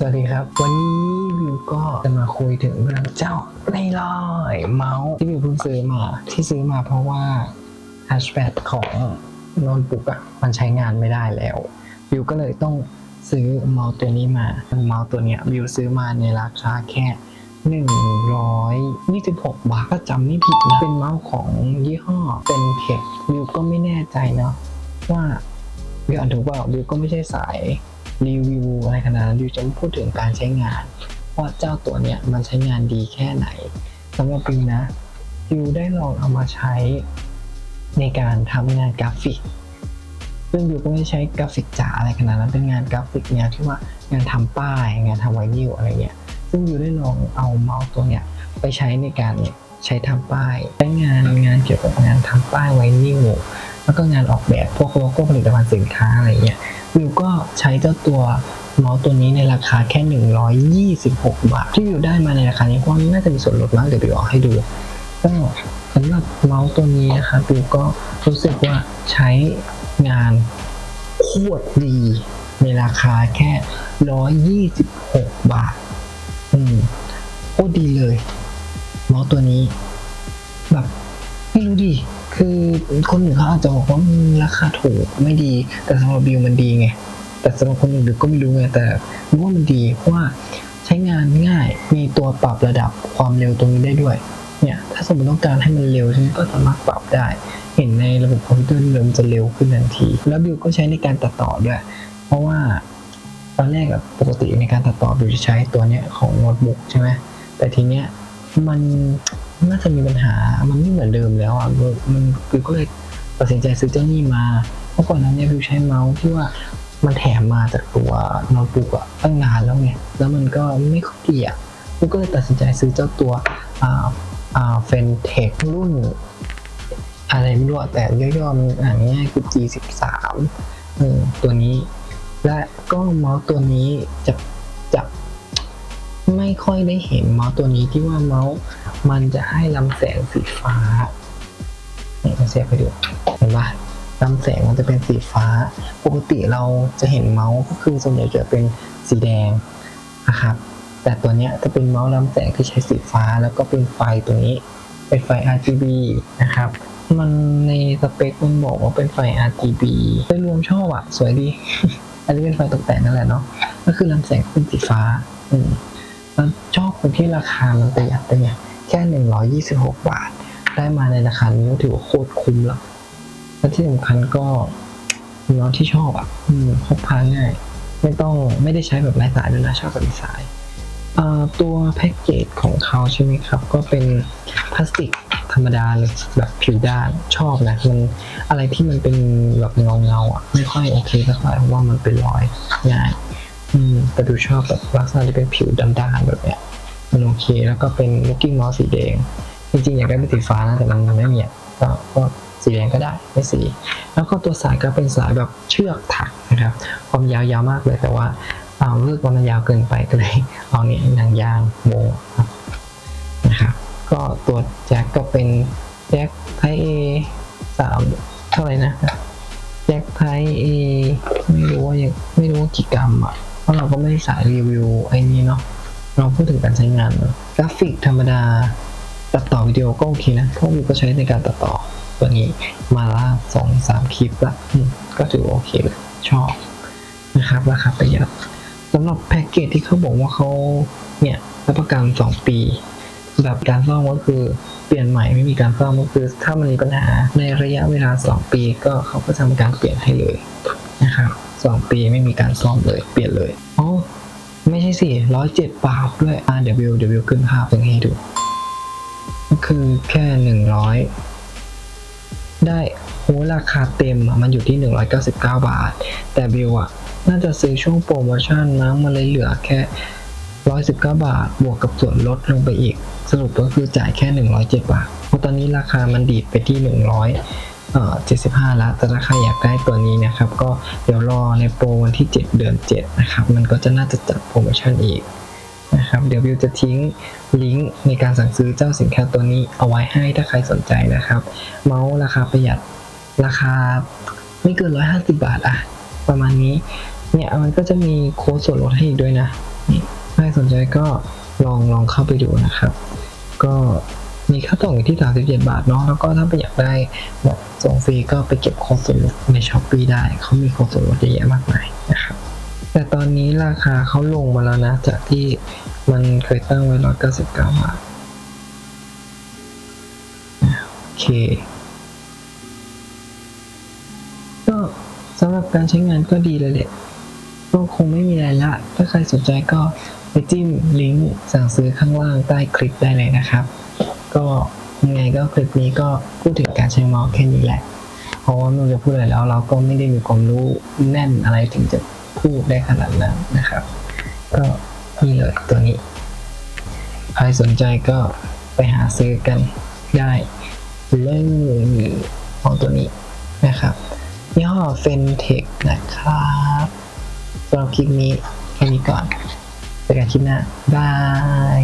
สวัสดีครับ วันนี้วิวก็จะมาคุยถึงเรื่องเจ้าในลอยเมาส์ที่วิวเพิ่งซื้อมาที่ซื้อมาเพราะว่าแฮชแบ็ของโน้ตบุ๊กอะมันใช้งานไม่ได้แล้ว วิวก็เลยต้องซื้อเมาส์ตัวนี้มาเมาส์ตัวเนี้ยวิวซื้อมาในราคาแค่126 บาทถ้าจำไม่ผิดนะเป็นเมาส์ของยี่ห้อเป็นเทควิวก็ไม่แน่ใจเนาะว่าวิวอ่านถูกเปล่าวิวก็ไม่ใช่สาย รีวิวอะไรขนาดนั้นวิวจะพูดถึงการใช้งาน ว่าเจ้าตัวเนี้ยมันใช้งานดีแค่ไหนสำหรับวิวนะวิวได้ลองเอามาใช้ในการทำงานกราฟิกซึ่งวิวก็ไม่ใช้กราฟิกจ๋าอะไรขนาดนั้นเป็นงานกราฟิกงานที่ว่างานทำป้ายงานทำไวนิลอะไรเงี้ยซึ่งวิวได้ลองเอาเมาส์ตัวเนี้ยไปใช้ในการใช้ทำป้ายใช้งานงานเกี่ยวกับงานทำป้ายไวนิล แล้วก็งานออกแบบพวกโลโก้ผลิตภัณฑ์สินค้าอะไรเงี้ยวิวก็ใช้เจ้าตัวเมาส์ตัวนี้ในราคาแค่ 126 บาท ที่วิวได้มาในราคานี้เพราะน่าจะมีส่วนลดมากเดี๋ยววิวเอาให้ดูก็สำหรับเมาส์ตัวนี้นะคะวิวก็รู้สึกว่าใช้งานโคตรดีในราคาแค่ 126 บาท อืมโคตรดีเลยเมาส์ตัวนี้ แบบไม่รู้ดิ คือคนอื่นเขาอาจจะบอกว่าราคาถูกไม่ดี แต่สำหรับบิวมันดีไง แต่สำหรับคนอื่นก็ไม่รู้ไงแต่รู้ว่ามันดีเพราะว่าใช้งานง่ายมีตัวปรับระดับความเร็วตรงนี้ได้ด้วยเนี่ยถ้าสมมติต้องการให้มันเร็วฉันก็สามารถปรับได้ เห็นในระบบคอมพิวเตอร์เร็วมันจะเร็วขึ้นทันที แล้วบิวก็ใช้ในการตัดต่อด้วย เพราะว่าตอนแรกปกติในการตัดต่อบิวจะใช้ตัวเนี้ยของโน้ตบุ๊กใช่ไหมแต่ทีเนี้ยมัน น่าจะมีปัญหา มันไม่เหมือนเดิมแล้วอะมันมันบิวก็เลยตัดสินใจซื้อเจ้านี่มาเพราะก่อนหนั้นเนี่ยบิวใช้เมาส์ที่ว่ามันแถมมาจากตัวโน้ตบุ๊กอะตั้งนานแล้วไง แล้วมันก็ไม่ค่อยดีอะบิวก็เลยตัดสินใจซื้อเจ้าตัวอ่าอ่าเฟนเทครุ่น อะไรไม่รู้แต่ย่อๆมันอ่านง่ายคือ G13 เออตัวนี้ และก็เมาส์ตัวนี้จะจะไม่ค่อยได้เห็นเมาส์ตัวนี้ที่ว่าเมาส์ มันจะให้ลำแสงสีฟ้าเนี่ยจะเสียไปดูเห็นปะลำแสงมันจะเป็นสีฟ้า ปกติเราจะเห็นเมาส์ก็คือส่วนใหญ่จะเป็นสีแดงนะครับ แต่ตัวเนี้ยจะเป็นเมาส์ลำแสงที่ใช้สีฟ้าแล้วก็เป็นไฟตัวนี้เป็นไฟ RGB นะครับ มันในสเปคมันบอกว่าเป็นไฟ RGB โดยรวมชอบอะสวยดี อันนี้เป็นไฟตกแต่งนั่นแหละเนาะ ก็คือลำแสงเป็นสีฟ้า อืมชอบตรงที่ราคามันประหยัดด้วยไง แค่หนึ่งร้อยี่สิบาท ได้มาในราคานี้ก็ถือว่าโคตรคุ้มแล้ว และที่สำคัญก็มีน้องที่ชอบอะพกพาง่าย ไม่ต้องไม่ได้ใช้แบบไร้สายด้วยนะชอบแบบมีสายตัวแพ็กเกจของเขาใช่ไหมครับ ก็เป็นพลาสติกธรรมดาเลยแบบผิวด้านชอบนะมันอะไรที่มันเป็นแบบเงาเงาอะไม่ค่อยโอเคสักเท่าไหร่เพราะว่ามันเป็นรอยง่าย อืมแต่ดูชอบแบบลักษณะที่เป็นผิวด้านๆแบบเนี้ย มันโอเค แล้วก็เป็น looking mouse สีแดง จริงๆอยากได้เป็นสีฟ้านะแต่มันไม่มีก็ก็สีแดงก็ได้ไม่สี แล้วก็ตัวสายก็เป็นสายแบบเชือกถักนะครับ ความยาวๆมากเลยแต่ว่าเอารู้สึกว่ามันยาวเกินไปก็เลยเอาเนี่ยหนังยางโมครับนะครับ ก็ตัวแจ็คก็เป็นแจ็คไทเอสามเท่าไหร่นะแจ็คไทเอไม่รู้ว่ายังไม่รู้ว่ากี่กรัมอะเพราะเราก็ไม่ได้สายรีวิวไอ้นี้เนาะ เราพูดถึงการใช้งานกราฟิกธรรมดา ตัดต่อวิดีโอก็โอเคนะเพราะวิวก็ใช้ในการตัดต่อตัวนี้มาละสองสามคลิปละก็ถือโอเคเลยชอบนะครับราคาประหยัดสำหรับแพ็กเกจที่เขาบอกว่าเขาเนี่ยรับประกันสองปี แบบการซ่อมก็คือเปลี่ยนใหม่ไม่มีการซ่อมก็คือ ถ้ามันมีปัญหาในระยะเวลา 2 ปีก็เขาก็ทำการเปลี่ยนให้เลยนะครับสองปีไม่มีการซ่อมเลย เปลี่ยนเลยอ๋อ ไม่ใช่สิร้อยเจ็ดบาทด้วยอ่าเดี๋ยวยววิวขึ้นภาพตรงนี้ให้ดูก็คือแค่หนึ่งร้อยได้โหราคาเต็มมันอยู่ที่ 199 บาท แต่บิวอะน่าจะซื้อช่วงโปรโมชั่นนะมันเลยเหลือแค่ 119 บาท บวกกับส่วนลดลงไปอีก สรุปก็คือจ่ายแค่ 107 บาท เพราะตอนนี้ราคามันดีดไปที่ 100เอ่อ 75 แล้วแต่ถ้าใครอยากได้ตัวนี้นะครับ ก็เดี๋ยวรอในโปรวันที่ 7 เดือน 7 นะครับ มันก็จะน่าจะจัดโปรโมชั่นอีกนะครับ เดี๋ยววิวจะทิ้งลิงก์ในการสั่งซื้อเจ้าสินค้าตัวนี้เอาไว้ให้ถ้าใครสนใจนะครับ เมาส์ราคาประหยัดราคาไม่เกิน 150 บาทอะประมาณนี้ เนี่ยมันก็จะมีโค้ดส่วนลดให้อีกด้วยนะนี่ใครสนใจก็ลองลองเข้าไปดูนะครับ ก็ มีค่าส่งอยู่ที่ 37 บาทเนาะแล้วก็ถ้าไปอยากได้แบบส่งฟรีก็ไปเก็บโค้ดส่วนลดในช้อปปีได้เขามีโค้ดส่วนลดเยอะแยะมากมายนะครับแต่ตอนนี้ราคาเขาลงมาแล้วนะ จากที่มันเคยตั้งไว้199 บาทโอเคก็สำหรับการใช้งานก็ดีเลยแหละก็คงไม่มีอะไรละ ถ้าใครสนใจก็ไปจิ้มลิงก์สั่งซื้อข้างล่างใต้คลิปได้เลยนะครับ ก็ยังไงก็คลิปนี้ก็พูดถึงการใช้เมาส์แค่นี้แหละ เพราะว่าไม่รู้จะพูดอะไรแล้ว เราก็ไม่ได้มีความรู้แน่นอะไรถึงจะพูดได้ขนาดนั้นนะครับ ก็นี่เลยตัวนี้ ใครสนใจก็ไปหาซื้อกันได้เลยของตัวนี้นะครับยี่ห้อเฟนเทคนะครับสำหรับคลิปนี้แค่นี้ก่อนเจอกันคลิปหน้าบาย